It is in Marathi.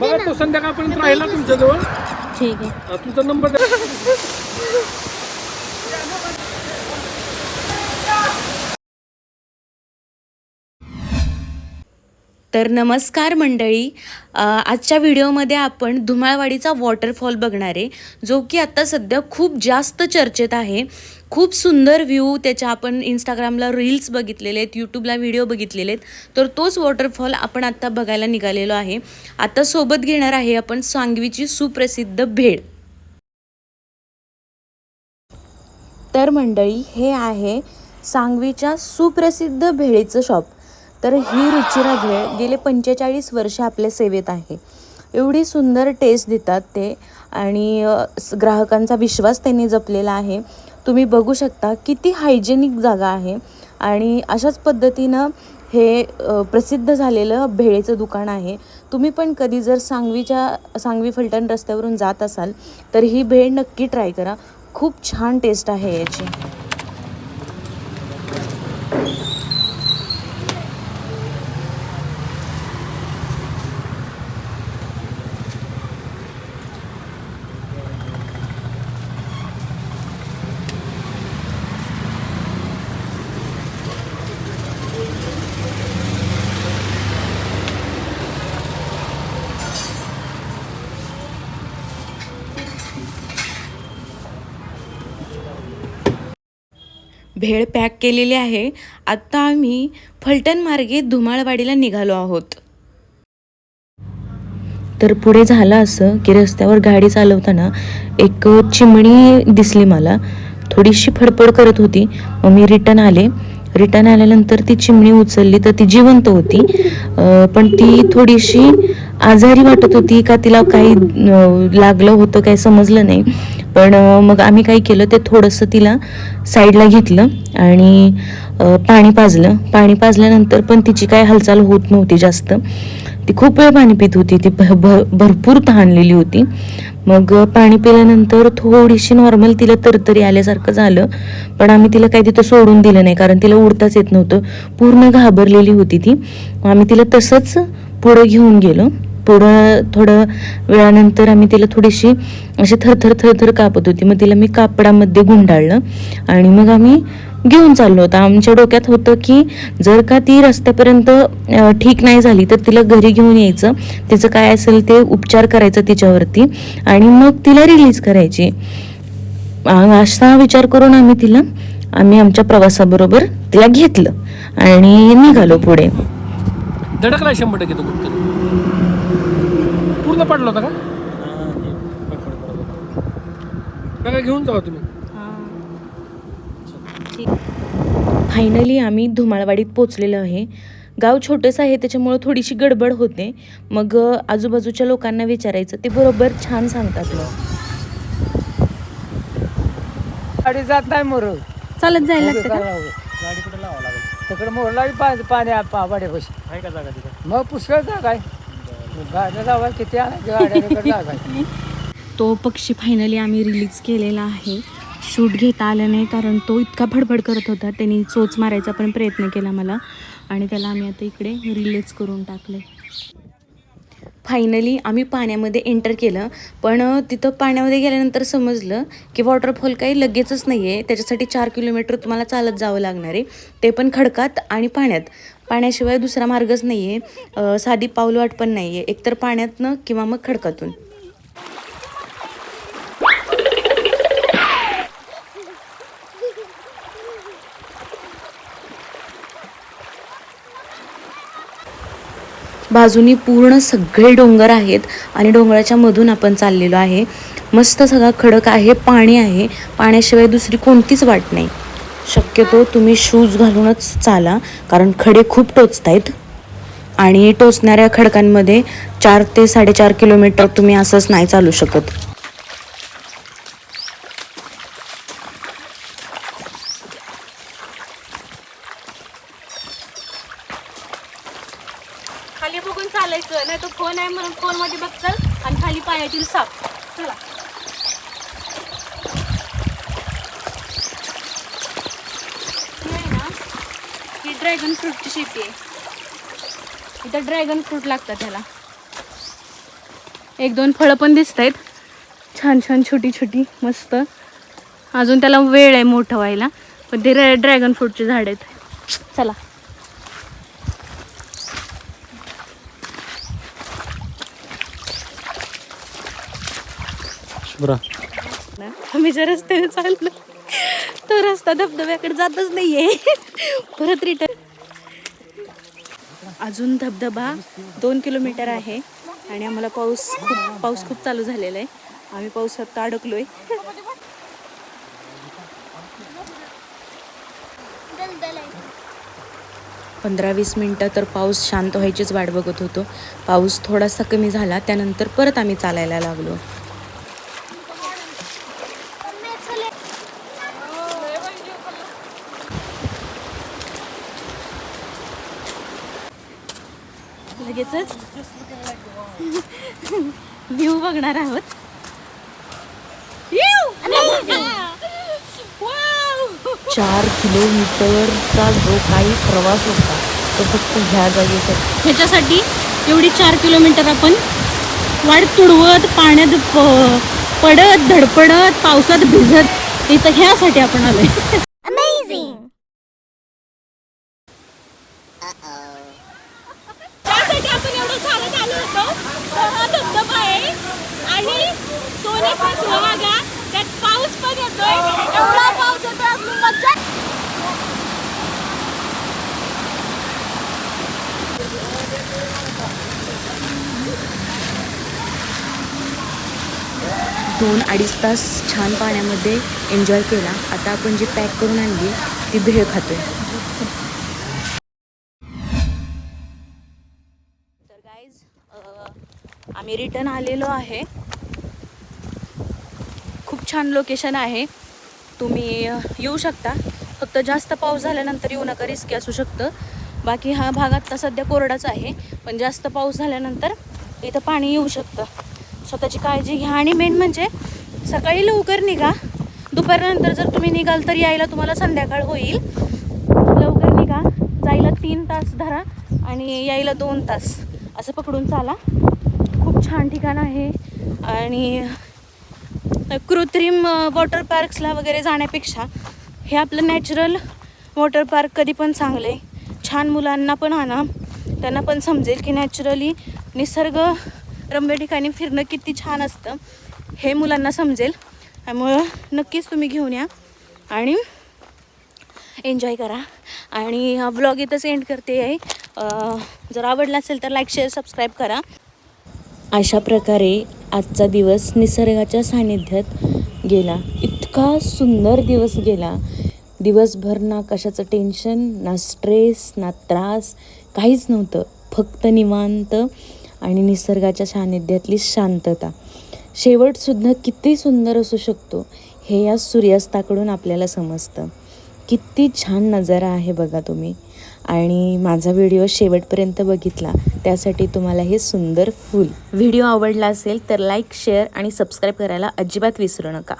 बघा तो संध्याकाळपर्यंत राहिला तुमच्याजवळ. ठीक आहे. तुमचा नंबर द्या. तर नमस्कार मंडळी. आजच्या व्हिडिओमध्ये आपण धुमाळवाडीचा वॉटरफॉल बघणार आहे जो की आत्ता सध्या खूप जास्त चर्चेत आहे. खूप सुंदर व्ह्यू त्याच्या आपण इंस्टाग्रामला रील्स बघितलेले आहेत यूट्यूबला व्हिडिओ बघितलेले आहेत. तर तोच वॉटरफॉल आपण आत्ता बघायला निघालेलो आहे. आता सोबत घेणार आहे आपण सांगवीची सुप्रसिद्ध भेळ. तर मंडळी हे आहे सांगवीच्या सुप्रसिद्ध भेळीचं शॉप तर ही रुचिरा भेळ गेले पंचेचाळीस वर्ष आपल्या सेवेत आहे. एवढी सुंदर टेस्ट देतात ते आणि ग्राहकांचा विश्वास त्यांनी जपलेला आहे. तुम्ही बघू शकता किती हायजेनिक जागा आहे. आणि अशाच पद्धतीनं हे प्रसिद्ध झालेलं भेळेचं दुकान आहे. तुम्ही पण कधी जर सांगवीच्या सांगवी फलटण रस्त्यावरून जात असाल तर ही भेळ नक्की ट्राय करा. खूप छान टेस्ट आहे याची. भेळ पॅक केलेली आहे. आत्ता आम्ही फलटण मार्गे धुमाळवाडीला निघालो आहोत. तर पुढे झालं असं की रस्त्यावर गाडी चालवताना एक चिमणी दिसली मला. थोडीशी फडफड करत होती. मग मी रिटर्न आले. रिटर्न आल्यानंतर ती चिमणी उचलली तर ती जिवंत होती. पण ती थोडीशी आजारी वाटत होती का तिला काही लागलं होतं काही समजलं नाही. पण मग आम्ही काय केलं ते थोडंसं तिला साईडला घेतलं आणि पाणी पाजलं. पाणी पाजल्यानंतर पण तिची काय हालचाल होत नव्हती जास्त. ती खूप वेळ पाणी पित होती. ती भ- भरपूर तहानलेली होती. मग पाणी पिल्यानंतर थोडीशी नॉर्मल तिला तरतरी आल्यासारखं झालं. पण आम्ही तिला काही तिथं सोडून दिलं नाही कारण तिला उडताच येत नव्हतं. पूर्ण घाबरलेली होती ती. मग आम्ही तिला तसंच पुढं घेऊन गेलो. पुढं थोडं वेळानंतर आम्ही तिला थोडीशी अशी थरथर थरथर कापत होती. मग तिला मी कापडामध्ये गुंडाळलं आणि मग आम्ही घेऊन चाललो होतो. आमच्या डोक्यात होतं की जर का ती रस्त्यापर्यंत ठीक नाही झाली तर तिला घरी घेऊन यायचं. तिचं काय असेल ते उपचार करायचं तिच्यावरती आणि मग तिला रिलीज करायची. असा विचार करून आम्ही तिला आम्ही आमच्या प्रवासाबरोबर तिला घेतलं आणि निघालो पुढे. धडकला शंभर टक्के तो कुठतरी पूर्ण पडला होता का घेऊन जावा तुम्ही फायनली आम्ही धुमाळवाडीत पोचलेलो आहे गाव छोटंसं आहे त्याच्यामुळं थोडीशी गडबड होते मग आजूबाजूच्या लोकांना विचारायचं ते बरोबर छान सांगतात मग गाडी जात नाही मोर चालत जायला लागतं का तिकडे मोरला पाणी पाणी पाड्यापाशी आहे का जागा तिकडे मग पुष्कळ जागा आहे गाड्या किती तो पक्षी फायनली आम्ही रिलीज केलेला आहे. शूट घेता आलं नाही कारण तो इतका फडफड करत होता त्यांनी चोच मारायचा पण प्रयत्न केला मला. आणि त्याला आम्ही आता इकडे रिलीज करून टाकले फायनली आम्ही पाण्यामध्ये एंटर केलं पण तिथं पाण्यामध्ये गेल्यानंतर समजलं की वॉटरफॉल काही लगेचच नाही आहे त्याच्यासाठी चार किलोमीटर तुम्हाला चालत जावं लागणार आहे. ते पण खडकात आणि पाण्यात. पाण्याशिवाय दुसरा मार्गच नाही आहे साधी पाऊलवाट पण नाही आहे एकतर पाण्यातनं किंवा मग खडकातून. बाजूनी पूर्ण सगळे डोंगर आहेत आणि डोंगराच्या मधून आपण चाललेलो आहे. मस्त सगळा खडक आहे पाणी आहे. पाण्याशिवाय दुसरी कोणतीच वाट नाही. शक्यतो तुम्ही शूज घालूनच चाला कारण खडे खूप टोचत आहेत आणि टोचणाऱ्या खडकांमध्ये चार ते साडेचार किलोमीटर तुम्ही असंच नाही चालू शकत. खाली बघून चालायचं नाही तो फोन आहे म्हणून फोनमध्ये बघतात आणि खाली पाण्यातील साप. चला. ड्रॅगन फ्रूटची शेती आहे. इथं ड्रॅगन फ्रूट लागतात त्याला एक दोन फळं पण दिसत आहेत छान छान छोटी छोटी मस्त. अजून त्याला वेळ आहे मोठं व्हायला पण ते ड्रॅ ड्रॅगन फ्रूटचे झाड आहेत. चला. शुभ्रा आम्ही ज्या रस्त्याने चाललो तो रस्ता धबधब्याकडे जातच नाहीये. परत रिटर्न अजून धबधबा दोन किलोमीटर आहे आणि आम्हाला पाऊस खूप पाऊस खूप चालू झालेला आहे. आम्ही पावसात आहे पंधरा वीस मिनटं तर पाऊस शांत व्हायचीच वाट बघत होतो. पाऊस थोडासा कमी झाला त्यानंतर परत आम्ही चालायला लागलो. लगेचच व्ह्यू बघणार आहोत. Wow! चार किलोमीटरचा जो काही प्रवास होता तो फक्त ह्या जागेसाठी. ह्याच्यासाठी एवढी चार किलोमीटर आपण वाट तुडवत पाण्यात पडत धडपडत पावसात भिजत इथं ह्यासाठी आपण आलोय त्यासाठी आपण एवढं चालत आलो होतो तो हा धबधबा आहे आणि सोने फसवा बघा त्यात पाऊस पण येतोय एवढा पाऊस येतोय आपली मज्जा दोन अडीच तास छान पाण्यामध्ये एन्जॉय केला. आता आपण जी पॅक करून आणली ती भेळ खातोय. तर गाईज आम्ही रिटर्न आलेलो आहे. छान लोकेशन आहे. तुम्ही येऊ शकता. फक्त जास्त पाऊस झाल्यानंतर येऊ नका रिस्की असू शकतं. बाकी हा भाग आत्ता सध्या कोरडाच आहे. पण जास्त पाऊस झाल्यानंतर इथं पाणी येऊ शकतं. स्वतःची काळजी घ्या आणि मेन म्हणजे सकाळी लवकर निघा. दुपारनंतर जर तुम्ही निघाल तर यायला तुम्हाला संध्याकाळ होईल. लवकर निघा. जायला तीन तास धरा आणि यायला दोन तास. असं पकडून चाला. खूप छान ठिकाण आहे. आणि कृत्रिम वॉटर पार्क्सला वगैरे जाण्यापेक्षा हे आपलं नॅचरल वॉटर पार्क कधी पण चांगलं. आहे छान मुलांना पण आणा. त्यांना पण समजेल की नॅचरली निसर्ग रम्य ठिकाणी फिरणं किती छान असतं. हे मुलांना समजेल. त्यामुळं नक्कीच तुम्ही घेऊन या आणि एन्जॉय करा. आणि हा ब्लॉग इथंच एंड करते आहे. जर आवडला असेल तर लाईक शेअर सबस्क्राईब करा. अशा प्रकारे आजचा दिवस निसर्गाच्या सानिध्यात गेला. इतका सुंदर दिवस गेला. दिवसभर ना कशाचं टेन्शन ना स्ट्रेस ना त्रास काहीच नव्हतं. फक्त निवांत आणि निसर्गाच्या सानिध्यातली शांतता. शेवटसुद्धा किती सुंदर असू शकतो हे या सूर्यास्ताकडून आपल्याला समजतं. किती छान नजारा आहे बघा तुम्ही. आणि माझा व्हिडिओ शेवटपर्यंत बघितला त्यासाठी तुम्हाला हे सुंदर फूल. व्हिडिओ आवडला असेल तर लाईक शेअर आणि सबस्क्राईब करायला अजिबात विसरू नका.